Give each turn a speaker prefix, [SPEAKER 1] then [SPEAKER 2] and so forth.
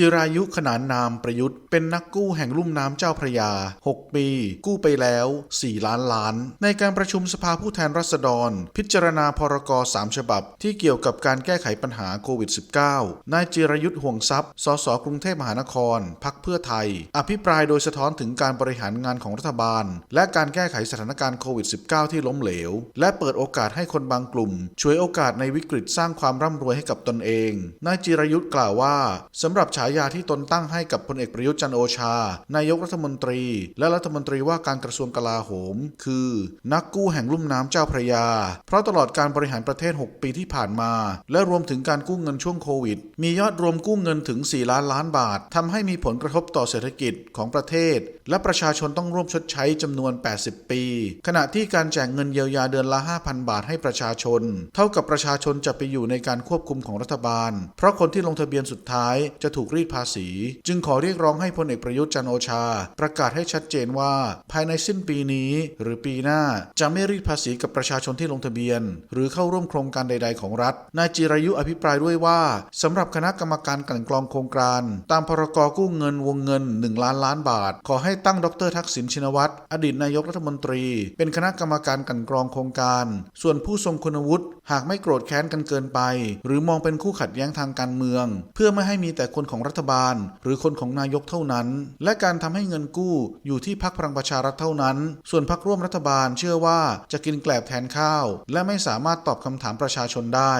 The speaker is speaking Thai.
[SPEAKER 1] จิรายุขนานนามประยุทธ์เป็นนักกู้แห่งลุ่มน้ำเจ้าพระยา 6 ปี กู้ไปแล้ว 4 ล้านล้าน ในการประชุมสภาผู้แทนราษฎร พิจารณาพรก3ฉบับ ที่เกี่ยวกับการแก้ไขปัญหาโควิด -19 นายจิรายุทธ์ห่วงทรัพย์ สสกรุงเทพมหานคร พักเพื่อไทย อภิปรายโดยสะท้อนถึงการบริหารงานของรัฐบาล และการแก้ไขสถานการณ์โควิด -19 ที่ล้มเหลว และเปิดโอกาสให้คนบางกลุ่มช่วยโอกาสในวิกฤตสร้างความร่ำรวยให้กับตนเอง นายจิรายุทธ์กล่าวว่าสำหรับฉายาที่ตนตั้งให้กับพลเอกประยุทธ์จันโอชา นายกรัฐมนตรี และรัฐมนตรีว่าการกระทรวงกลาโหม คือ นักกู้แห่งลุ่มน้ำเจ้าพระยา เพราะตลอดการบริหารประเทศ 6 ปีที่ผ่านมา และรวมถึงการกู้เงินช่วงโควิด มียอดรวมกู้เงินถึง 4 ล้านล้านบาททำให้มีผลกระทบต่อเศรษฐกิจของประเทศ และประชาชนต้องร่วมชดใช้จำนวน 80 ปี ขณะที่การแจกเงินเยียวยาเดือนละ 5,000 บาทให้ประชาชน เท่ากับประชาชนจะไปอยู่ในการควบคุมของรัฐบาล เพราะคนที่ลงทะเบียนสุดท้ายจะถูกรีดภาษี จึงขอเรียกร้องให้พลเอกประยุทธ์จันโอชา ประกาศให้ชัดเจนว่า ภายในสิ้นปีนี้ หรือปีหน้าจะไม่รีดภาษีกับประชาชนที่ลงทะเบียน หรือเข้าร่วมโครงการใด ๆของรัฐนายจิรายุอภิปรายด้วยว่าสำหรับคณะกรรมการกลั่นกรองโครงการ ตามพรกกู้เงินวงเงิน 1 ล้านล้านบาท ขอให้ตั้งดรทักษิณชินวัตรอดีตนายกรัฐมนตรี เป็นคณะกรรมการกลั่นกรองโครงการ ส่วนผู้ทรงคุณวุฒิหากไม่โกรธแค้นกันเกินไป หรือมองเป็นคู่ขัดแย้งทางการเมือง เพื่อไม่ให้มีแต่คนของรัฐบาล หรือคนของนายกเท่านั้น และการทำให้เงินกู้อยู่ที่พักพลังประชารัฐเท่านั้น ส่วนพักร่วมรัฐบาลเชื่อว่าจะกินแกลบแทนข้าว และไม่สามารถตอบคำถามประชาชนได้